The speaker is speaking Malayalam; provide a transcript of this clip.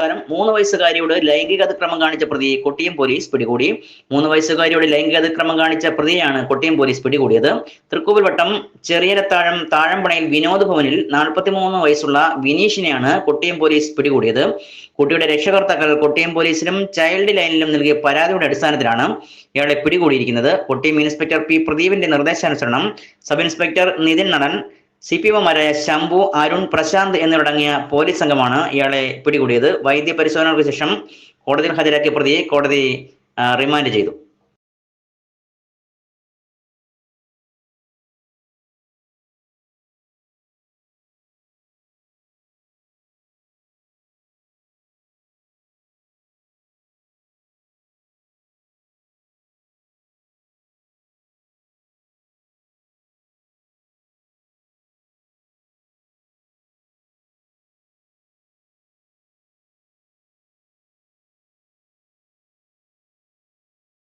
പ്രകാരം മൂന്ന് വയസ്സുകാരിയോട് ലൈംഗിക അതിക്രമം കാണിച്ച പ്രതിയെ കൊട്ടിയം പോലീസ് പിടികൂടി. മൂന്ന് വയസ്സുകാരിയോട് ലൈംഗിക അതിക്രമം കാണിച്ച പ്രതിയാണ് കൊട്ടിയം പോലീസ് പിടികൂടിയത്. തൃക്കൂവിൽവട്ടം ചെറിയരത്താഴം താഴമ്പണയിൽ വിനോദ് ഭവനിൽ നാൽപ്പത്തിമൂന്ന് വയസ്സുള്ള വിനീഷിനെയാണ് കൊട്ടിയം പോലീസ് പിടികൂടിയത്. കുട്ടിയുടെ രക്ഷകർത്താക്കൾ കൊട്ടിയം പോലീസിലും ചൈൽഡ് ലൈനിലും നൽകിയ പരാതിയുടെ അടിസ്ഥാനത്തിലാണ് ഇയാളെ പിടികൂടിയിരിക്കുന്നത്. കൊട്ടിയം ഇൻസ്പെക്ടർ പി പ്രദീപിന്റെ നിർദ്ദേശാനുസരണം sub inspector Nithin Nadan C P ഒമാരായ Shambhu Arun Prashanth എന്നിവരടങ്ങിയ പോലീസ് സംഘമാണ് ഇയാളെ പിടികൂടിയത്. വൈദ്യ പരിശോധനകൾക്ക് ശേഷം കോടതിയിൽ ഹാജരാക്കിയ പ്രതിയെ കോടതി റിമാൻഡ് ചെയ്തു.